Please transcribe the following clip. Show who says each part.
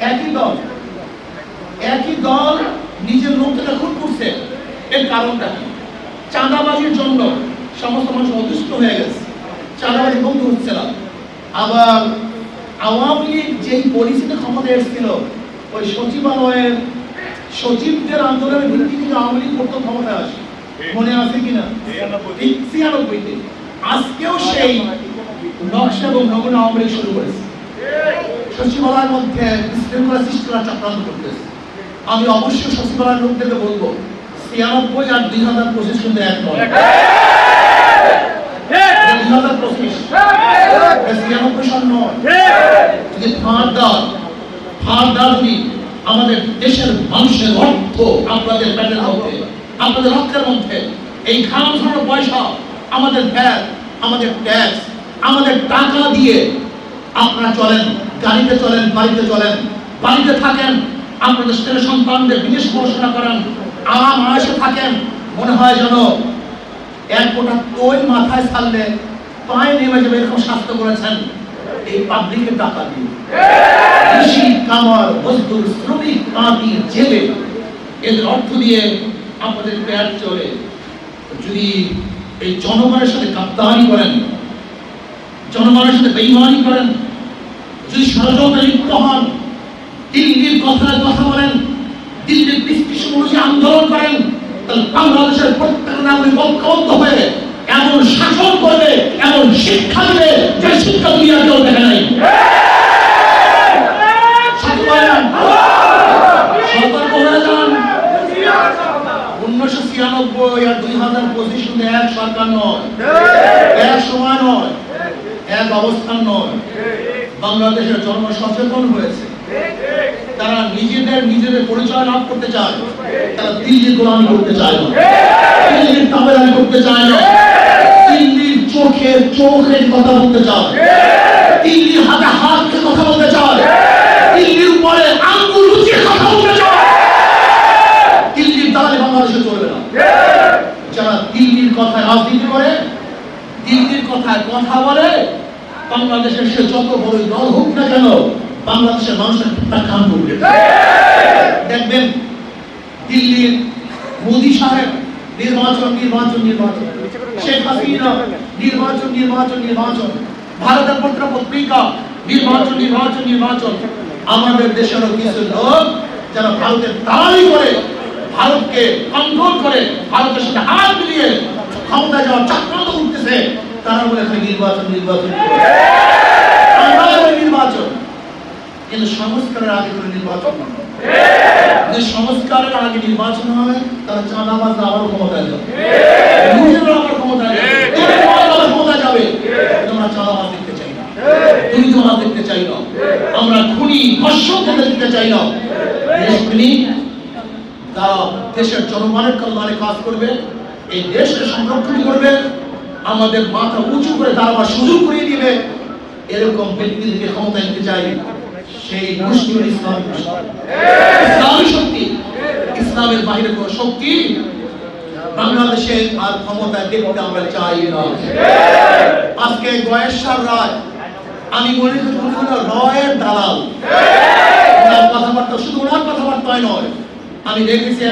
Speaker 1: একই দল। একই দল নিজের লোককে খুন করছে। এর কারণটা কি? চাঁদাবাজির জন্য সমস্ত মানুষ অদৃষ্ট হয়ে গেছে। চাঁদাবাজি বন্ধ হচ্ছে না। আবার আওয়ামী লীগ যেই পরিস্থিতি ক্ষমতা এসেছিল, ওই সচিবালয়ের সচিবদের আন্দোলনের ভিত্তি থেকে আওয়ামী লীগ করতো ক্ষমতায় আসে। মনে আছে কিনা? ছিয়ানব্বইতে। আজকেও সেই নকশা এবং নমুনা আওয়ামী লীগ শুরু করেছে। সচিবালয়ের মধ্যে শৃঙ্খলা সৃষ্টি চক্রান্ত করতেছে। আমি অবশ্যই সচিবালয়ের লোকদেরকে বলব, ছিয়ানব্বই আর দুই হাজার পঁচিশ কিন্তু এক নয়। আমাদের দেশের মানুষের আপনাদের পেটের আপনাদের রক্তের মধ্যে, এই ধরানো পয়সা, আমাদের ভ্যাট, আমাদের ট্যাক্স, আমাদের টাকা দিয়ে আপনারা চলেন, গাড়িতে চলেন, বাড়িতে চলেন, বাড়িতে থাকেন, আপনাদের ছেলে সন্তানদের বিদেশ পড়াশোনা করেন, আরাম আয়সে থাকেন, মনে হয় যেন এক গোটা তৈল মাথায় ছাড়লে পায়ে নেমে যাবে এরকম স্বাস্থ্য করেছেন এই পাবলিকের টাকা দিয়ে কৃষি, কামার, মজদুর, শ্রমিক কাঁদি জেলে, এদের অর্থ দিয়ে আপনাদের পেট চলে। যদি এই জনগণের সাথে কাপ্তাহানি করেন, জনগণের সাথে বেইমানি করেন যদি ষড়যন্ত্রে লিপ্ত হন, দিল্লির কথায় কথা বলেন, দিল্লির বিস্কৃষ্ট অনুযায়ী আন্দোলন করেন, তাহলে বাংলাদেশের প্রত্যেক নাগরিক ঐক্যবদ্ধ হয়ে এমন শাসন করবে, এমন শিক্ষা দিবে যে শিক্ষা দুনিয়া কেউ দেখে নাই। এক সরকার নয়, এক সময় নয়, এক অবস্থান নয়। বাংলাদেশের জন্ম সচেতন হয়েছে। তারা নিজেদের নিজেদের পরিচয় লাভ করতে চায় তারা দিল্লির গোলামি করতে চায় দিল্লির তাবেদারি করতে চায় না। দিল্লির চোখে চোখে কথা বলতে চায়। দিল্লির হাতে হাত দিয়ে কথা বলতে চায়। দিল্লির উপরে আঙ্গুল কথা বলতে চায়। দিল্লির দালালি বাংলাদেশে চলবে না। যারা দিল্লির কথায় রাজনীতি করে, দিল্লির কথায় কথা বলে বাংলাদেশের সে যত বড় দল হোক না কেন, বাংলাদেশের মানুষের প্রত্যাখ্যান করবে। দেখবেন, দিল্লির মোদী সাহেব নির্বাচন নির্বাচন নির্বাচন। শেখ হাসিনা, নির্বাচন নির্বাচন নির্বাচন। ভারতের পত্র পত্রিকা নির্বাচন নির্বাচন নির্বাচন। আমাদের দেশেরও কিছু লোক যারা ভারতের দালালি করে ভারতকে কন্ট্রোল করে, ভারতের সাথে হাত মিলিয়ে ক্ষমতা যাওয়ার চক্রান্ত করতেছে তারা বলে নির্বাচন নির্বাচন। নির্বাচন। কিন্তু সংস্কারের আগে করে নির্বাচন। যদি সংস্কারের আগে নির্বাচন হয় তাহলে চাঁদাবাজ আবার ক্ষমতায় যাবে। আবার ক্ষমতায় যাবে। ক্ষমতায় যাবে। আমরা চাঁদাবাজ দেখতে চাই না। দুর্নীতিবাজ দেখতে চাই না। আমরা খুনি ধর্ষকদের দেখতে চাই না। তারা দেশের জনগণের কল্যাণে কাজ করবে, এই দেশকে সংরক্ষণ করবে আমাদের মাথা উঁচু করে দাঁড়াবার সুযোগ করিয়ে দিবে। এরকম ব্যক্তিদেরকে ক্ষমতা নিতে চাই সেই মুসলিম ইসলাম ইসলামী শক্তি, ইসলামের বাইরে কোনো শক্তি বাংলাদেশে আর ক্ষমতা দেখতে আমরা চাই না। আজকে গয়েশ্বর রায়, আমি মনে করি রয়ের দালাল। কথাবার্তা শুধু ওনার কথাবার্তায় নয়, আমি দেখেছি